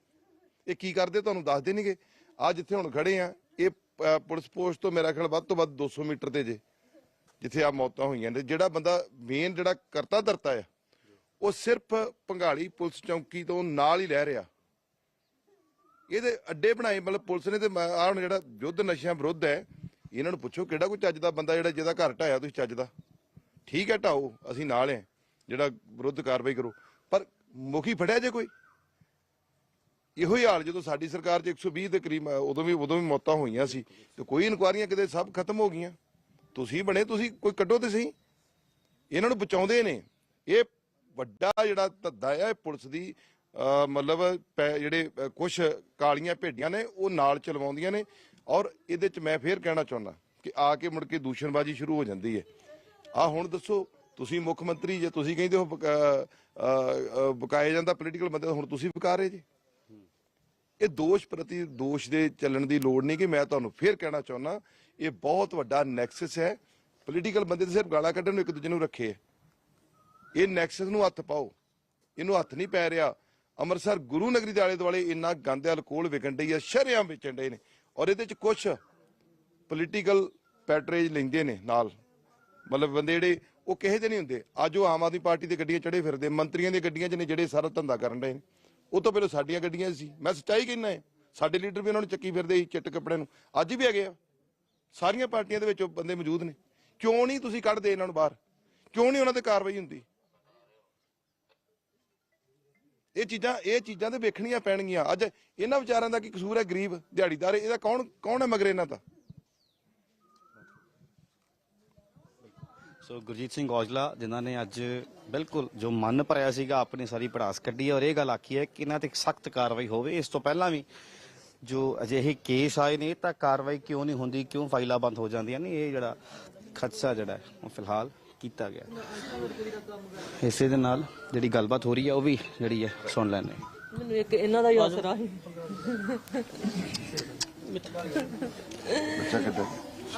ਇਹ ਕੀ ਕਰਦੇ ਤੁਹਾਨੂੰ ਦੱਸਦੇ ਦੇਣਗੇ? ਆ ਜਿੱਥੇ ਹੁਣ ਖੜੇ ਆ, ਇਹ ਪੁਲਿਸ ਪੋਸਟ ਤੋਂ ਮੇਰਾ ਖਿਆਲ ਵੱਧ ਤੋਂ ਵੱਧ 200 ਮੀਟਰ ਤੇ ਜੇ, ਜਿੱਥੇ ਆ ਮੌਤਾਂ ਹੋਈਆਂ ਨੇ। ਜਿਹੜਾ ਬੰਦਾ ਮੇਨ ਜਿਹੜਾ ਕਰਤਾ ਧਰਤਾ ਆ, ਉਹ ਸਿਰਫ ਪੰਘਾਲੀ ਪੁਲਿਸ ਚੌਂਕੀ ਤੋਂ ਨਾਲ ਹੀ ਲੈ ਰਿਹਾ। ਇਹਦੇ ਅੱਡੇ ਬਣਾਏ, ਮਤਲਬ ਪੁਲਿਸ ਨੇ ਤੇ ਆਹ ਹੁਣ ਜਿਹੜਾ ਯੁੱਧ ਨਸ਼ਿਆਂ ਵਿਰੁੱਧ ਹੈ, ਇਹਨਾਂ ਨੂੰ ਪੁੱਛੋ ਕਿਹੜਾ ਕੋਈ ਚੱਜ ਦਾ ਬੰਦਾ ਜਿਹੜਾ ਜਿਹਦਾ ਘਰ ਢਾਇਆ ਤੁਸੀਂ ਚੱਜ ਦਾ। ਠੀਕ ਹੈ ਢਾਓ, ਅਸੀਂ ਨਾਲ ਹੈ, ਜਿਹੜਾ ਵਿਰੁੱਧ ਕਾਰਵਾਈ ਕਰੋ। ਪਰ ਮੁਖੀ ਫੜਿਆ ਜੇ ਕੋਈ? ਇਹੋ ਹੀ ਹਾਲ ਜਦੋਂ ਸਾਡੀ ਸਰਕਾਰ 'ਚ 120 ਦੇ ਕਰੀਬ, ਉਦੋਂ ਵੀ ਉਦੋਂ ਵੀ ਮੌਤਾਂ ਹੋਈਆਂ ਸੀ, ਤੇ ਕੋਈ ਇਨਕੁਆਰੀਆਂ ਕਿਤੇ ਸਭ ਖਤਮ ਹੋ ਗਈਆਂ। ਤੁਸੀਂ ਬਣੇ, ਤੁਸੀਂ ਕੋਈ ਕੱਢੋ ਤੇ ਸਹੀ। ਇਹਨਾਂ ਨੂੰ ਬਚਾਉਂਦੇ ਨੇ। ਇਹ ਵੱਡਾ ਜਿਹੜਾ ਧੱਦਾ ਹੈ ਇਹ ਪੁਲਿਸ ਦੀ ਮਤਲਬ ਪੈ- ਜਿਹੜੇ ਕੁਝ ਕਾਲੀਆਂ ਭੇਡੀਆਂ ਨੇ, ਉਹ ਨਾਲ ਚਲਵਾਉਂਦੀਆਂ ਨੇ। ਔਰ ਇਹਦੇ ਚ ਮੈਂ ਫੇਰ ਕਹਿਣਾ ਚਾਹੁੰਦਾ ਕਿ ਆ ਕੇ ਮੁੜ ਕੇ ਦੂਸ਼ਣਬਾਜ਼ੀ ਸ਼ੁਰੂ ਹੋ ਜਾਂਦੀ ਹੈ। ਆ ਹੁਣ ਦੱਸੋ, ਤੁਸੀਂ ਮੁੱਖ ਮੰਤਰੀ ਜੇ ਤੁਸੀਂ ਕਹਿੰਦੇ ਹੋ ਬਕਾ- ਬਕਾਇਆ ਜਾਂਦਾ ਪੋਲੀਟੀਕਲ ਬੰਦੇ ਹੁਣ ਤੁਸੀਂ ਬਕਾ ਰਹੇ ਜੀ। ਇਹ ਦੋਸ਼ ਪ੍ਰਤੀ ਦੋਸ਼ ਦੇ ਚੱਲਣ ਦੀ ਲੋੜ ਨਹੀਂ ਕਿ ਮੈਂ ਤੁਹਾਨੂੰ ਫੇਰ ਕਹਿਣਾ ਚਾਹੁੰਦਾ, ਇਹ ਬਹੁਤ ਵੱਡਾ ਨੈਕਸਸ ਹੈ। ਪੋਲੀਟੀਕਲ ਬੰਦੇ ਤਾਂ ਸਿਰਫ ਗਾਲਾਂ ਕੱਢਣ ਨੂੰ ਇੱਕ ਦੂਜੇ ਨੂੰ ਰੱਖੇ ਹੈ। ਇਹ ਨੈਕਸਸ ਨੂੰ ਹੱਥ ਪਾਓ। ਇਹਨੂੰ ਹੱਥ ਨਹੀਂ ਪੈ ਰਿਹਾ। ਅੰਮ੍ਰਿਤਸਰ ਗੁਰੂ ਨਗਰੀ ਦੇ ਆਲੇ ਦੁਆਲੇ ਇੰਨਾ ਗੰਦ ਅਲਕੋਹਲ ਵਿਕਣ ਡਈ ਆ ਸ਼ਰੇਆਮ ਵੇਚਣ ਡਏ ਨੇ। ਔਰ ਇਹਦੇ ਚ ਕੁਝ ਪੋਲੀਟੀਕਲ ਪੈਟਰੇਜ ਲੈਂਦੇ ਨੇ ਨਾਲ। ਮਤਲਬ ਬੰਦੇ ਜਿਹੜੇ, ਉਹ ਕਿਸੇ ਦੇ ਨਹੀਂ ਹੁੰਦੇ। ਅੱਜ ਉਹ ਆਮ ਆਦਮੀ ਪਾਰਟੀ ਦੇ ਗੱਡੀਆਂ ਚੜੇ ਫਿਰਦੇ, ਮੰਤਰੀਆਂ ਦੀਆਂ ਗੱਡੀਆਂ 'ਚ ਨੇ ਜਿਹੜੇ ਸਾਰਾ ਧੰਦਾ ਕਰਨ ਡਏ ਨੇ। ਉਹ ਤੋਂ ਪਹਿਲਾਂ ਸਾਡੀਆਂ ਗੱਡੀਆਂ 'ਚ ਸੀ। ਮੈਂ ਸੱਚਾਈ ਕਹਿੰਦਾ ਹੈ ਸਾਡੇ ਲੀਡਰ ਵੀ ਉਹਨਾਂ ਨੂੰ ਚੱਕੀ ਫਿਰਦੇ ਸੀ ਚਿੱਟ ਕੱਪੜਿਆਂ ਨੂੰ। ਅੱਜ ਵੀ ਹੈਗੇ ਆ। ਸਾਰੀਆਂ ਪਾਰਟੀਆਂ ਦੇ ਵਿੱਚ ਉਹ ਬੰਦੇ ਮੌਜੂਦ ਨੇ। ਕਿਉਂ ਨਹੀਂ ਤੁਸੀਂ ਕੱਢਦੇ ਇਹਨਾਂ ਨੂੰ ਬਾਹਰ? ਕਿਉਂ ਨਹੀਂ ਉਹਨਾਂ ਤੇ ਕਾਰਵਾਈ ਹੁੰਦੀ? ਇਹ ਚੀਜ਼ਾਂ ਇਹ ਚੀਜ਼ਾਂ ਤੇ ਵੇਖਣੀਆਂ ਪੈਣਗੀਆਂ। ਅੱਜ ਇਹਨਾਂ ਵਿਚਾਰਾਂ ਦਾ ਕੀ ਕਸੂਰ ਹੈ ਗਰੀਬ ਦਿਹਾੜੀਦਾਰ? ਇਹਦਾ ਕੌਣ ਕੌਣ ਹੈ ਮਗਰ ਇਹਨਾਂ ਦਾ? ਸੋ ਗੁਰਜੀਤ ਸਿੰਘ ਔਜਲਾ, ਜਿਨ੍ਹਾਂ ਨੇ ਅੱਜ ਬਿਲਕੁਲ ਜੋ ਮਨ ਭਰਿਆ ਸੀਗਾ, ਆਪਣੀ ਸਾਰੀ ਪੜਾਸ ਕੱਢੀ ਹੈ ਔਰ ਇਹ ਗੱਲ ਆਖੀ ਹੈ ਕਿ ਇਹਨਾਂ ਤੇ ਸਖਤ ਕਾਰਵਾਈ ਹੋਵੇ। ਇਸ ਤੋਂ ਪਹਿਲਾਂ ਵੀ ਜੋ ਅਜਿਹੇ ਕੇਸ ਆਏ ਨੇ ਤਾਂ ਕਾਰਵਾਈ ਕਿਉਂ ਨਹੀਂ ਹੁੰਦੀ, ਕਿਉਂ ਫਾਈਲਾਂ ਬੰਦ ਹੋ ਜਾਂਦੀਆਂ ਨੇ? ਇਹ ਜਿਹੜਾ ਖਦਸ਼ਾ ਜਿਹੜਾ ਉਹ ਫਿਲਹਾਲ ਕੀਤਾ ਗਿਆ। ਇਸੇ ਦੇ ਨਾਲ ਜਿਹੜੀ ਗੱਲਬਾਤ ਹੋ ਰਹੀ ਹੈ ਉਹ ਵੀ ਜਿਹੜੀ ਹੈ ਸੁਣ ਲੈਣੇ ਮੈਨੂੰ ਇੱਕ ਇਹਨਾਂ ਦਾ ਹੀ ਆਸਰਾ ਸੀ ਬੱਚਾ ਕਿੱਦਾਂ?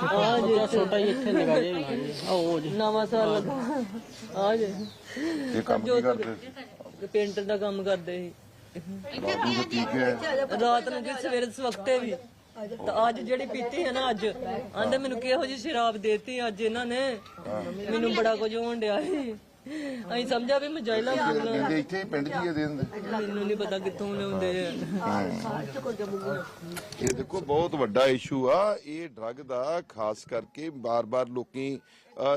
ਆ ਜੇ। ਛੋਟਾ ਹੀ ਇੱਥੇ ਲਗਾ ਜੇ ਆ ਉਹ ਜੀ। ਨਵਾਂ ਸਾਲ ਲੱਗਾ। ਆ ਜੇ। ਇਹ ਕੰਮ ਕੀ ਕਰਦੇ? ਪੇਂਟਰ ਦਾ ਕੰਮ ਕਰਦੇ ਸੀ। ਰਾਤ ਨੂੰ ਕਿ ਸਵੇਰੇ ਸਵਖਤੇ ਵੀ। ਤਾਂ ਅੱਜ ਜਿਹੜੀ ਪੀਤੀ ਹੈ ਨਾ ਅੱਜ ਆਂਦੇ ਮੈਨੂੰ ਕਿਹੋ ਜੀ ਸ਼ਰਾਬ ਦੇਤੀ ਅੱਜ ਇਹਨਾਂ ਨੇ। ਮੈਨੂੰ ਬੜਾ ਕੁਝ ਹੋਣ ਡਿਆ ਸੀ। ਅਸੀਂ ਸਮਝਿਆ ਵੀ ਮਜਾਇਲਾ ਦਿੰਦੇ ਇੱਥੇ ਹੀ ਪਿੰਡ 'ਚ ਹੀ ਆ ਦੇ ਦਿੰਦੇ। ਮੈਨੂੰ ਨਹੀਂ ਪਤਾ ਕਿੱਥੋਂ ਲਿਆਉਂਦੇ ਆ। ਇਹ ਦੇਖੋ ਬਹੁਤ ਵੱਡਾ ਇਸ਼ੂ ਆ। ਇਹ ਡਰੱਗ ਦਾ ਖਾਸ ਕਰਕੇ ਬਾਰ-ਬਾਰ ਲੋਕੀ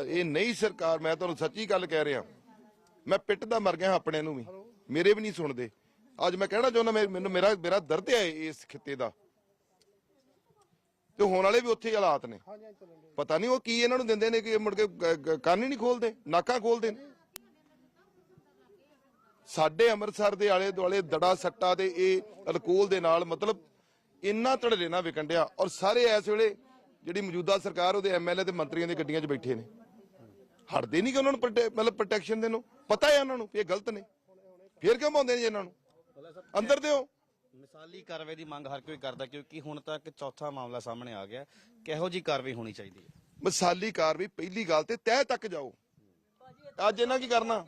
ਇਹ ਨਹੀਂ ਸਰਕਾਰ ਮੈਂ ਤੁਹਾਨੂੰ ਸੱਚੀ ਗੱਲ ਕਹਿ ਰਿਹਾ। ਮੈਂ ਪਿੱਟਦਾ ਮਰ ਗਿਆ ਆਪਣੇ ਨੂੰ ਵੀ। ਮੇਰੇ ਵੀ ਨਹੀਂ ਸੁਣਦੇ। ਅੱਜ ਮੈਂ ਕਹਿਣਾ ਚਾਹੁੰਦਾ ਮੈਂ- ਮੈਨੂੰ ਮੇਰਾ ਮੇਰਾ ਦਰਦ ਹੈ ਇਸ ਖਿੱਤੇ ਦਾ। ਤੇ ਹੋਣ ਵਾਲੇ ਵੀ ਉੱਥੇ ਹੀ ਹਾਲਾਤ ਨੇ। ਪਤਾ ਨਹੀਂ ਉਹ ਕੀ ਇਹਨਾਂ ਨੂੰ ਦਿੰਦੇ ਨੇ ਕਿ ਮੁੜ ਕੇ ਗ- ਗ- ਕੰਨ ਹੀ ਨਹੀਂ ਖੋਲਦੇ ਨਾਕਾਂ ਖੋਲਦੇ ਨੇ। ਸਾਡੇ ਅੰਮ੍ਰਿਤਸਰ ਦੇ ਆਲੇ ਦੁਆਲੇ ਦੜਾ ਸੱਟਾ ਤੇ ਇਹ ਅਲਕੋਹਲ ਦੇ ਨਾਲ ਮਤਲਬ ਇੰਨਾ ਧੜਲੇ ਨਾ ਵਿਕਣ ਡਿਆ ਔਰ ਸਾਰੇ ਇਸ ਵੇਲੇ ਜਿਹੜੀ ਮੌਜੂਦਾ ਸਰਕਾਰ ਉਹਦੇ ਐਮਐਲਏ ਤੇ ਮੰਤਰੀਆਂ ਦੀ ਗੱਡੀਆਂ 'ਚ ਬੈਠੇ ਨੇ। ਹਟਦੇ ਨਹੀਂ ਕਿ ਉਹਨਾਂ ਨੂੰ ਪ੍ਰੋਟੇ- ਮਤਲਬ ਪ੍ਰੋਟੈਕਸ਼ਨ ਦੇ ਨੂੰ? ਪਤਾ ਹੈ ਉਹਨਾਂ ਨੂੰ ਵੀ ਇਹ ਗਲਤ ਨੇ। ਫੇਰ ਕਿਉਂ ਪਾਉਂਦੇ ਨੇ ਜੀ ਇਹਨਾਂ ਨੂੰ? ਅੰਦਰ ਦਿਓ। ਮਿਸਾਲੀ ਕਾਰਵਾਈ ਦੀ ਮੰਗ ਹਰ ਕੋਈ ਕਰਦਾ ਕਿਉਂਕਿ ਹੁਣ ਤੱਕ ਚੌਥਾ ਮਾਮਲਾ ਸਾਹਮਣੇ ਆ ਗਿਆ। ਕਿਹੋ ਜੀ ਕਾਰਵਾਈ ਹੋਣੀ ਚਾਹੀਦੀ ਹੈ? ਮਿਸਾਲੀ ਕਾਰਵਾਈ ਪਹਿਲੀ ਗੱਲ ਤੇ ਤਹਿ ਤੱਕ ਜਾਓ। ਅੱਜ ਇਹਨਾਂ ਕੀ ਕਰਨਾ?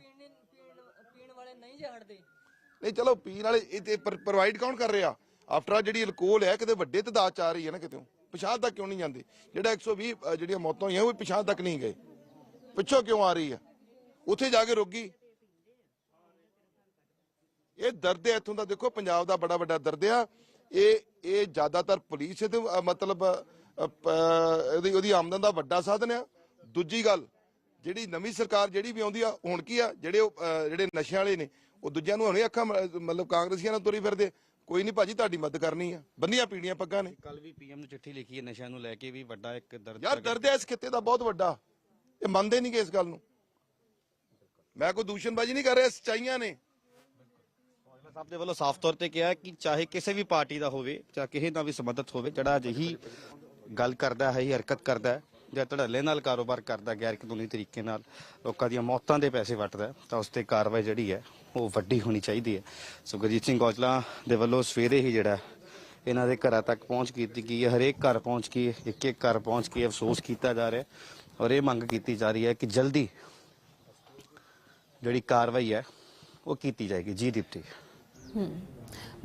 ਪੀਣ ਵਾਲੇ ਨਹੀਂ ਹਟਦੇ ਨਹੀਂ ਚਲੋ ਪੀਣ ਵਾਲੇ ਇਹ ਤੇ ਪ੍ਰੋਵਾਈਡ ਕੌਣ ਕਰ ਰਿਹਾ? ਆਫਟਰ ਆ ਜਿਹੜੀ ਅਲਕੋਹਲ ਹੈ ਕਿਤੇ ਵੱਡੇ ਤਦਾਦ ਚ ਆ ਰਹੀ ਹੈ ਨਾ ਕਿਤੇ। ਪਛਾਣ ਤੱਕ ਕਿਉਂ ਨਹੀਂ ਜਾਂਦੇ? ਜਿਹੜਾ 120 ਅ, ਜਿਹੜੀਆਂ ਮੌਤਾਂ ਹੋਈਆਂ ਉਹ ਵੀ ਪਛਾਣ ਤੱਕ ਨਹੀਂ ਗਏ। ਪਿੱਛੋਂ ਕਿਉਂ ਆ ਰਹੀ ਹੈ? ਉੱਥੇ ਜਾ ਕੇ ਰੋਗੀ। ਇਹ ਦਰਦ ਹੈ ਇੱਥੋਂ ਦਾ। ਦੇਖੋ ਪੰਜਾਬ ਦਾ ਬੜਾ ਵੱਡਾ ਦਰਦ ਆ। ਇਹ ਇਹ ਜ਼ਿਆਦਾਤਰ ਪੁਲਿਸ ਅ, ਮਤਲਬ ਇਹਦੀ ਉਹਦੀ ਆਮਦਨ ਦਾ ਵੱਡਾ ਸਾਧਨ ਆ। ਦੂਜੀ ਗੱਲ ਜਿਹੜੀ ਨਵੀਂ ਸਰਕਾਰ ਜਿਹੜੀ ਵੀ ਆਉਂਦੀ ਆ ਹੁਣ ਕੀ ਆ ਜਿਹੜੇ ਜਿਹੜੇ ਨਸ਼ਿਆਂ ਵਾਲੇ ਨੇ ਉਹ ਦੂਜਿਆਂ ਨੂੰ ਹੁਣੇ ਅੱਖਾਂ ਮਤਲਬ ਕਾਂਗਰਸੀਆਂ ਨਾਲ ਤੁਰੀ ਫਿਰਦੇ ਕੋਈ ਨਹੀਂ ਭਾਜੀ ਤੁਹਾਡੀ ਮਦਦ ਕਰਨੀ ਆ। ਬੰਨੀਆਂ ਪੀੜੀਆਂ ਪੱਗਾਂ ਨੇ। ਕੱਲ ਵੀ ਪੀਐਮ ਨੂੰ ਚਿੱਠੀ ਲਿਖੀ ਹੈ ਨਸ਼ਿਆਂ ਨੂੰ ਲੈ ਕੇ ਵੀ ਵੱਡਾ ਇੱਕ ਦਰਦ ਯਾਰ ਦਰਦ ਹੈ ਇਸ ਖਿੱਤੇ ਦਾ ਬਹੁਤ ਵੱਡਾ। ਇਹ ਮੰਨਦੇ ਨਹੀਂ ਕਿ ਇਸ ਗੱਲ ਨੂੰ। ਮੈਂ ਕੋਈ ਦੂਸ਼ਣਬਾਜ਼ੀ ਨਹੀਂ ਕਰ ਰਿਹਾ ਸਚਾਈਆਂ ਨੇ। ਸਾਹਿਬ ਦੇ ਵੱਲੋਂ ਸਾਫ਼ ਤੌਰ ਤੇ ਕਿਹਾ ਕਿ ਚਾਹੇ ਕਿਸੇ ਵੀ ਪਾਰਟੀ ਦਾ ਹੋਵੇ ਜਾਂ ਕਿਸੇ ਨਾਲ ਵੀ ਸੰਬੰਧਿਤ ਹੋਵੇ, ਜਿਹੜਾ ਅਜਿਹੀ ਗੱਲ ਕਰਦਾ ਹੈ ਹੀ ਹਰਕਤ ਕਰਦਾ ਹੈ, ਜਾਂ ਧੜੱਲੇ ਨਾਲ ਕਾਰੋਬਾਰ ਕਰਦਾ ਗੈਰ ਕਾਨੂੰਨੀ ਤਰੀਕੇ ਨਾਲ, ਲੋਕਾਂ ਦੀਆਂ ਮੌਤਾਂ ਦੇ ਪੈਸੇ ਵੱਟਦਾ ਤਾਂ ਉਸ ਤੇ ਕਾਰਵਾਈ ਜਿਹੜੀ ਹੈ, ਉਹ ਵੱਡੀ ਹੋਣੀ ਚਾਹੀਦੀ ਹੈ। ਸੋ ਗੁਰਜੀਤ ਸਿੰਘ ਔਜਲਾ ਦੇ ਵੱਲੋਂ ਸਵੇਰੇ ਹੀ ਜਿਹੜਾ ਇਹਨਾਂ ਦੇ ਘਰਾਂ ਤੱਕ ਪਹੁੰਚ ਕੀਤੀ ਗਈ ਹੈ, ਹਰੇਕ ਘਰ ਪਹੁੰਚ ਕੇ ਇੱਕ ਇੱਕ ਘਰ ਪਹੁੰਚ ਕੇ ਅਫਸੋਸ ਕੀਤਾ ਜਾ ਰਿਹਾ ਔਰ ਇਹ ਮੰਗ ਕੀਤੀ ਜਾ ਰਹੀ ਹੈ ਕਿ ਜਲਦੀ ਜਿਹੜੀ ਕਾਰਵਾਈ ਹੈ, ਉਹ ਕੀਤੀ ਜਾਏਗੀ। ਜੀ, ਦੀਪਤੀ।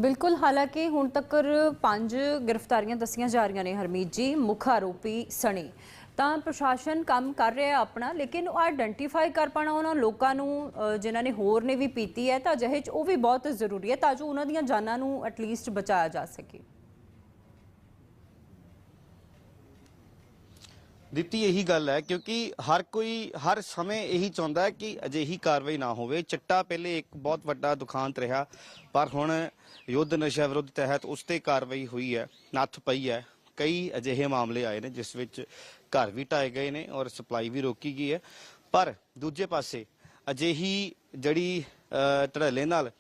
ਬਿਲਕੁਲ, ਹਾਲਾਂਕਿ ਹੁਣ ਤੱਕ ਪੰਜ ਗ੍ਰਿਫਤਾਰੀਆਂ ਦੱਸੀਆਂ ਜਾ ਰਹੀਆਂ ਨੇ ਹਰਮੀਤ ਜੀ, ਮੁੱਖ ਆਰੋਪੀ ਸਣੇ। ਤਾਂ ਪ੍ਰਸ਼ਾਸਨ ਕੰਮ ਕਰ ਰਿਹਾ ਆਪਣਾ, ਲੇਕਿਨ ਉਹ ਆਇਡੈਂਟੀਫਾਈ ਕਰ ਪਾਣਾ ਉਹਨਾਂ ਲੋਕਾਂ ਨੂੰ ਜਿਨ੍ਹਾਂ ਨੇ ਹੋਰ ਨੇ ਵੀ ਪੀਤੀ ਹੈ, ਤਾਂ ਅਜਿਹੇ 'ਚ ਉਹ ਵੀ ਬਹੁਤ ਜ਼ਰੂਰੀ ਹੈ ਤਾਂ ਜੋ ਉਹਨਾਂ ਦੀਆਂ ਜਾਨਾਂ ਨੂੰ ਐਟਲੀਸਟ ਬਚਾਇਆ ਜਾ ਸਕੇ। ਦਿੱਤੀ ਇਹੀ ਗੱਲ ਹੈ, ਕਿਉਂਕਿ ਹਰ ਕੋਈ, ਹਰ ਸਮੇਂ ਇਹੀ ਚਾਹੁੰਦਾ ਹੈ ਕਿ ਅਜਿਹੀ ਕਾਰਵਾਈ ਨਾ ਹੋਵੇ। ਚਿੱਟਾ ਪਹਿਲੇ ਇੱਕ ਬਹੁਤ ਵੱਡਾ ਦੁਖਾਂਤ ਰਿਹਾ, ਪਰ ਹੁਣ ਯੁੱਧ ਨਸ਼ਾ ਵਿਰੁੱਧ ਤਹਿਤ ਉਸ ਤੇ ਕਾਰਵਾਈ ਹੋਈ ਹੈ, ਨੱਥ ਪਈ ਹੈ। ਕਈ ਅਜਿਹੇ ਮਾਮਲੇ ਆਏ ਨੇ, ਜਿਸ ਵਿੱਚ ਘਰ ਵੀ ਢਾਏ ਗਏ ਨੇ ਔਰ ਸਪਲਾਈ ਵੀ ਰੋਕੀ ਗਈ ਹੈ। ਪਰ ਦੂਜੇ ਪਾਸੇ ਅਜਿਹੀ ਜਿਹੜੀ ਧੜੱਲੇ ਨਾਲ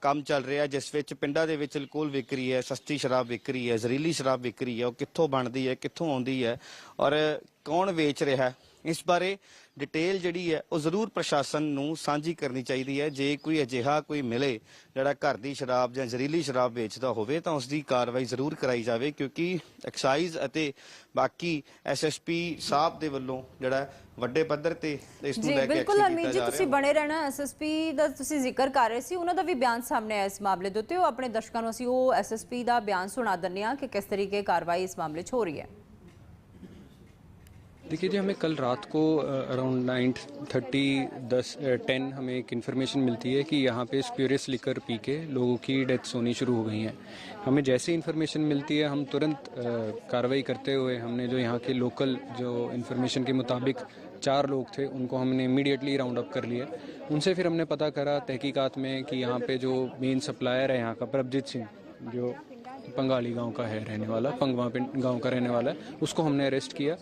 ਕੰਮ ਚੱਲ ਰਿਹਾ, ਜਿਸ ਵਿੱਚ ਪਿੰਡਾਂ ਦੇ ਵਿੱਚ ਅਲਕੋਹਲ ਵਿਕਰੀ ਹੈ, ਸਸਤੀ ਸ਼ਰਾਬ ਵਿਕਰੀ ਹੈ, ਜ਼ਹਿਰੀਲੀ ਸ਼ਰਾਬ ਵਿਕਰੀ ਹੈ, ਉਹ ਕਿੱਥੋਂ ਬਣਦੀ ਹੈ, ਕਿੱਥੋਂ ਆਉਂਦੀ ਹੈ ਔਰ ਕੌਣ ਵੇਚ ਰਿਹਾ ਹੈ? ਇਸ ਬਾਰੇ ਡਿਟੇਲ ਜਿਹੜੀ ਹੈ ਉਹ ਜ਼ਰੂਰ ਪ੍ਰਸ਼ਾਸਨ ਨੂੰ ਸਾਂਝੀ ਕਰਨੀ ਚਾਹੀਦੀ ਹੈ। ਜੇ ਕੋਈ ਅਜਿਹਾ ਕੋਈ ਮਿਲੇ ਜਿਹੜਾ ਘਰ ਦੀ ਸ਼ਰਾਬ ਜਾਂ ਜ਼ਹਿਰੀਲੀ ਸ਼ਰਾਬ ਵੇਚਦਾ ਹੋਵੇ ਤਾਂ ਉਸ ਦੀ ਕਾਰਵਾਈ ਜ਼ਰੂਰ ਕਰਾਈ ਜਾਵੇ ਕਿਉਂਕਿ ਐਕਸਾਈਜ਼ ਅਤੇ ਬਾਕੀ ਐਸਐਸਪੀ ਸਾਹਿਬ ਦੇ ਵੱਲੋਂ ਜਿਹੜਾ ਵੱਡੇ ਪੱਧਰ ਤੇ ਇਸ ਨੂੰ ਲੈ ਕੇ ਬਿਲਕੁਲ ਕੀਤਾ ਜੀ ਤੁਸੀਂ ਬਣੇ ਰਹਿਣਾ ਐਸਐਸਪੀ ਦਾ ਤੁਸੀਂ ਜ਼ਿਕਰ ਕਰ ਰਹੇ ਸੀ ਉਹਨਾਂ ਦਾ ਵੀ ਬਿਆਨ ਸਾਹਮਣੇ ਆਇਆ ਇਸ ਮਾਮਲੇ ਦੇ ਉੱਤੇ। ਉਹ ਆਪਣੇ ਦਰਸ਼ਕਾਂ ਨੂੰ ਅਸੀਂ ਉਹ ਐਸਐਸਪੀ ਦਾ ਬਿਆਨ ਸੁਣਾ ਦਿੰਦੇ ਹਾਂ ਕਿ ਕਿਸ ਤਰੀਕੇ ਕਾਰਵਾਈ ਇਸ ਮਾਮਲੇ 'ਚ ਹੋ ਰਹੀ ਹੈ। देखिए जी, हमें कल रात को अराउंड नाइन थर्टी दस टेन हमें एक इन्फॉर्मेशन मिलती है कि यहाँ पे स्प्यूरियस लिकर पी के लोगों की डेथ्स होनी शुरू हो गई हैं। हमें जैसे इन्फॉर्मेशन मिलती है, हम तुरंत कार्रवाई करते हुए हमने जो यहाँ के लोकल जो इन्फॉर्मेशन के मुताबिक चार लोग थे, उनको हमने इमीडिएटली राउंड अप कर लिया। उनसे फिर हमने पता करा तहकीकात में कि यहाँ पे जो मेन सप्लायर है यहाँ का प्रभजीत सिंह, जो पंगाली गाँव का है, रहने वाला, पंगवा गाँव का रहने वाला है, उसको हमने अरेस्ट किया।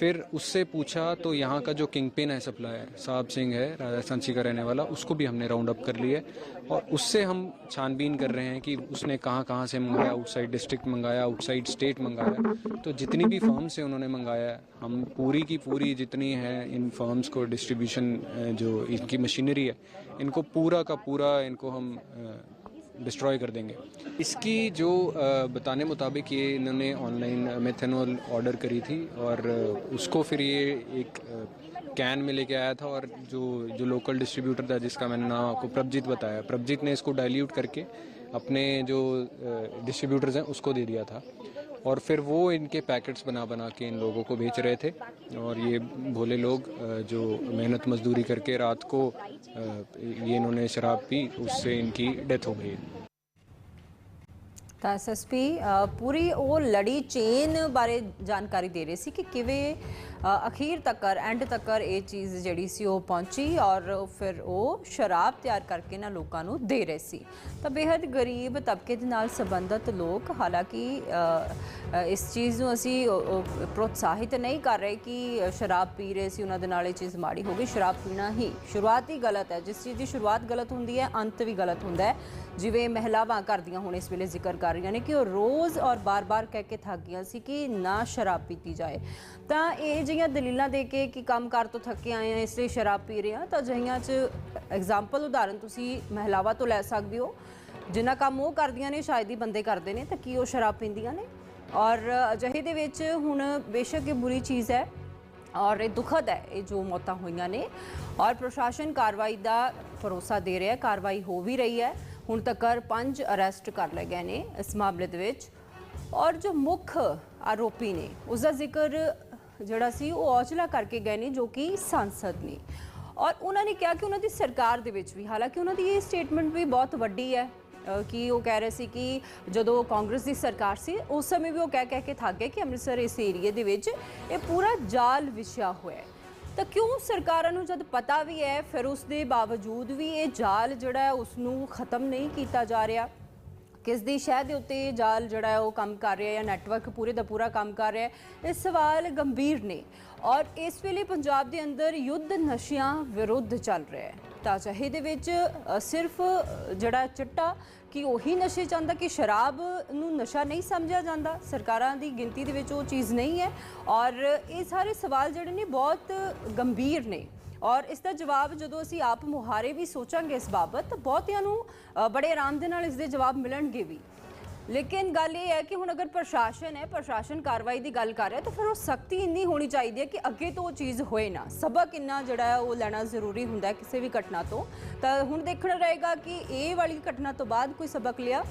फिर उससे पूछा तो यहाँ का जो किंग पिन है सप्लायर साहब सिंह है, राजस्थान सी का रहने वाला, उसको भी हमने राउंड अप कर लिया और उससे हम छानबीन कर रहे हैं कि उसने कहाँ कहाँ से मंगाया आउटसाइड डिस्ट्रिक्ट मंगाया आउटसाइड स्टेट मंगाया। तो जितनी भी फर्म से उन्होंने मंगाया हम पूरी की पूरी जितनी है, इन फर्म्स को डिस्ट्रीब्यूशन जो इनकी मशीनरी है, इनको पूरा का पूरा इनको हम डिस्ट्रॉय कर देंगे। इसकी जो बताने मुताबिक ये इन्होंने ऑनलाइन मेथेनॉल ऑर्डर करी थी और उसको फिर ये एक कैन में लेके आया था और जो जो लोकल डिस्ट्रीब्यूटर था जिसका मैंने नाम आपको प्रभजीत बताया, प्रभजीत ने इसको डाइल्यूट करके अपने जो डिस्ट्रीब्यूटर्स हैं उसको दे दिया था। और फिर वो इनके पैकेट्स बना बना के इन लोगों को बेच रहे थे और ये भोले लोग अ, जो मेहनत मजदूरी करके रात को अ, ये इन्होंने शराब पी उससे इनकी डेथ हो गई ਤਾਂ ਐਸਐਸਪੀ ਪੂਰੀ ਉਹ ਲੜੀ ਚੇਨ ਬਾਰੇ ਜਾਣਕਾਰੀ ਦੇ ਰਹੇ ਸੀ ਕਿ ਕਿਵੇਂ ਅ, ਅਖੀਰ ਤੱਕ ਐਂਡ ਤੱਕ ਇਹ ਚੀਜ਼ ਜਿਹੜੀ ਸੀ ਉਹ ਪਹੁੰਚੀ ਔਰ ਫਿਰ ਉਹ ਸ਼ਰਾਬ ਤਿਆਰ ਕਰਕੇ ਨਾ ਲੋਕਾਂ ਨੂੰ ਦੇ ਰਹੇ ਸੀ। ਤਾਂ ਬੇहद ਗਰੀਬ ਤਬਕੇ ਦੇ ਨਾਲ ਸੰਬੰਧਿਤ ਲੋਕ, ਹਾਲਾਂਕਿ ਇਸ ਚੀਜ਼ ਨੂੰ ਅਸੀਂ ਪ੍ਰੋਤਸਾਹਿਤ ਨਹੀਂ ਕਰ ਰਹੇ ਕਿ ਸ਼ਰਾਬ ਪੀ ਰਹੇ ਸੀ, ਉਹਨਾਂ ਦੇ ਨਾਲ ਇਹ ਚੀਜ਼ ਮਾੜੀ ਹੋ ਗਈ, ਸ਼ਰਾਬ ਪੀਣਾ ਹੀ। ਸ਼ੁਰੂਆਤ ਹੀ ਗਲਤ ਹੈ, ਜਿਸ ਚੀਜ਼ ਦੀ ਸ਼ੁਰੂਆਤ ਗਲਤ ਹੁੰਦੀ ਹੈ, ਅੰਤ ਵੀ ਗਲਤ ਹੁੰਦਾ ਹੈ। ਜਿਵੇਂ ਮਹਿਲਾਵਾਂ ਕਰਦੀਆਂ ਹੁਣ ਇਸ ਵੇਲੇ ਜ਼ਿਕਰ ਕਰ ਰਹੀਆਂ ਨੇ ਕਿ ਉਹ ਰੋਜ਼ ਔਰ ਬਾਰ-ਬਾਰ ਕਹਿ ਕੇ ਥੱਕ ਗਈਆਂ ਸੀ ਕਿ ਨਾ ਸ਼ਰਾਬ ਪੀਤੀ ਜਾਏ। ਤਾਂ ਇਹ ਅਜਿਹੀਆਂ ਦਲੀਲਾਂ ਦੇ ਕੇ ਕਿ ਕੰਮ ਕਰ ਤੋਂ ਥੱਕੇ ਆਏ ਆ, ਇਸ ਲਈ ਸ਼ਰਾਬ ਪੀ ਰਹੇ ਆ, ਤਾਂ ਅਜਿਹੀਆਂ 'ਚ ਐਗਜ਼ਾਮਪਲ ਉਦਾਹਰਨ ਤੁਸੀਂ ਮਹਿਲਾਵਾਂ ਤੋਂ ਲੈ ਸਕਦੇ ਹੋ। ਜਿੰਨਾ ਕੰਮ ਉਹ ਕਰਦੀਆਂ ਨੇ, ਸ਼ਾਇਦ ਹੀ ਬੰਦੇ ਕਰਦੇ ਨੇ, ਤਾਂ ਕੀ ਉਹ ਸ਼ਰਾਬ ਪੀਂਦੀਆਂ ਨੇ? ਔਰ ਅਜਿਹੇ ਦੇ ਵਿੱਚ ਹੁਣ ਬੇਸ਼ੱਕ ਇਹ ਬੁਰੀ ਚੀਜ਼ ਹੈ ਔਰ ਇਹ ਦੁਖਦ ਹੈ, ਇਹ ਜੋ ਮੌਤਾਂ ਹੋਈਆਂ ਨੇ। ਔਰ ਪ੍ਰਸ਼ਾਸਨ ਕਾਰਵਾਈ ਦਾ ਭਰੋਸਾ ਦੇ ਰਿਹਾ ਹੈ, ਕਾਰਵਾਈ ਹੋ ਵੀ ਰਹੀ ਹੈ। ਹੁਣ ਤੱਕ ਪੰਜ ਅਰੈਸਟ ਕਰ ਲਏ ਗਏ ਨੇ ਇਸ ਮਾਮਲੇ ਦੇ ਵਿੱਚ। ਔਰ ਜੋ ਮੁੱਖ ਆਰੋਪੀ ਨੇ ਉਸ ਦਾ ਜ਼ਿਕਰ ਜਿਹੜਾ ਸੀ ਉਹ ਔਜਲਾ ਕਰਕੇ ਗਏ ਨੇ ਜੋ ਕਿ ਸੰਸਦ ਨੇ। ਔਰ ਉਹਨਾਂ ਨੇ ਕਿਹਾ ਕਿ ਉਹਨਾਂ ਦੀ ਸਰਕਾਰ ਦੇ ਵਿੱਚ ਵੀ, ਹਾਲਾਂਕਿ ਉਹਨਾਂ ਦੀ ਇਹ ਸਟੇਟਮੈਂਟ ਵੀ ਬਹੁਤ ਵੱਡੀ ਹੈ ਕਿ ਉਹ ਕਹਿ ਰਹੇ ਸੀ ਕਿ ਜਦੋਂ ਕਾਂਗਰਸ ਦੀ ਸਰਕਾਰ ਸੀ, ਉਸ ਸਮੇਂ ਵੀ ਉਹ ਕਹਿ ਕਹਿ ਕੇ ਥੱਕ ਗਏ ਕਿ ਅੰਮ੍ਰਿਤਸਰ ਇਸ ਏਰੀਏ ਦੇ ਵਿੱਚ ਇਹ ਪੂਰਾ ਜਾਲ ਵਿਛਿਆ ਹੋਇਆ ਹੈ। ਤਾਂ ਕਿਉਂ ਸਰਕਾਰਾਂ ਨੂੰ ਜਦ ਪਤਾ ਵੀ ਹੈ, ਫਿਰ ਉਸ ਦੇ ਬਾਵਜੂਦ ਵੀ ਇਹ ਜਾਲ ਜਿਹੜਾ ਹੈ ਉਸ ਨੂੰ ਖਤਮ ਨਹੀਂ ਕੀਤਾ ਜਾ ਰਿਹਾ। ਕਿਸ ਦੀ ਸ਼ਹਿ ਦੇ ਉੱਤੇ ਜਾਲ ਜਿਹੜਾ ਉਹ ਕੰਮ ਕਰ ਰਿਹਾ ਹੈ ਜਾਂ ਨੈਟਵਰਕ ਪੂਰੇ ਦਾ ਪੂਰਾ ਕੰਮ ਕਰ ਰਿਹਾ ਹੈ, ਇਹ ਸਵਾਲ ਗੰਭੀਰ ਨੇ ਔਰ ਇਸ ਵੇਲੇ ਪੰਜਾਬ ਦੇ ਅੰਦਰ ਯੁੱਧ ਨਸ਼ਿਆਂ ਵਿਰੁੱਧ ਚੱਲ ਰਿਹਾ ਹੈ। ਤਾਂ ਦੇ ਵਿੱਚ ਸਿਰਫ ਜਿਹੜਾ ਚਿੱਟਾ ਕਿ ਉਹੀ ਨਸ਼ੇ ਚਾਹੁੰਦਾ ਕਿ ਸ਼ਰਾਬ ਨੂੰ ਨਸ਼ਾ ਨਹੀਂ ਸਮਝਿਆ ਜਾਂਦਾ। ਸਰਕਾਰਾਂ ਦੀ ਗਿਣਤੀ ਦੇ ਵਿੱਚ ਉਹ ਚੀਜ਼ ਨਹੀਂ ਹੈ ਔਰ ਇਹ ਸਾਰੇ ਸਵਾਲ ਜਿਹੜੇ ਨੇ ਬਹੁਤ ਗੰਭੀਰ ਨੇ। ਔਰ ਇਸ ਦਾ ਜਵਾਬ ਜਦੋਂ ਅਸੀਂ ਆਪ ਮੁਹਾਰੇ ਵੀ ਸੋਚਾਂਗੇ ਇਸ ਬਾਬਤ ਤਾਂ ਬਹੁਤਿਆਂ ਨੂੰ ਬੜੇ ਆਰਾਮ ਦੇ ਨਾਲ ਇਸ ਦੇ ਜਵਾਬ ਮਿਲਣਗੇ ਵੀ। ਲੇਕਿਨ ਗੱਲ ਇਹ ਹੈ ਕਿ ਹੁਣ ਅਗਰ ਪ੍ਰਸ਼ਾਸਨ ਹੈ, ਪ੍ਰਸ਼ਾਸਨ ਕਾਰਵਾਈ ਦੀ ਗੱਲ ਕਰ ਰਿਹਾ, ਤਾਂ ਫਿਰ ਉਹ ਸਖਤੀ ਇੰਨੀ ਹੋਣੀ ਚਾਹੀਦੀ ਹੈ ਕਿ ਅੱਗੇ ਤੋਂ ਉਹ ਚੀਜ਼ ਹੋਏ ਨਾ। ਸਬਕ ਇੰਨਾ ਜਿਹੜਾ ਉਹ ਲੈਣਾ ਜ਼ਰੂਰੀ ਹੁੰਦਾ ਕਿਸੇ ਵੀ ਘਟਨਾ ਤੋਂ। ਤਾਂ ਹੁਣ ਦੇਖਣਾ ਰਹੇਗਾ ਕਿ ਇਹ ਵਾਲੀ ਘਟਨਾ ਤੋਂ ਬਾਅਦ ਕੋਈ ਸਬਕ ਲਿਆ।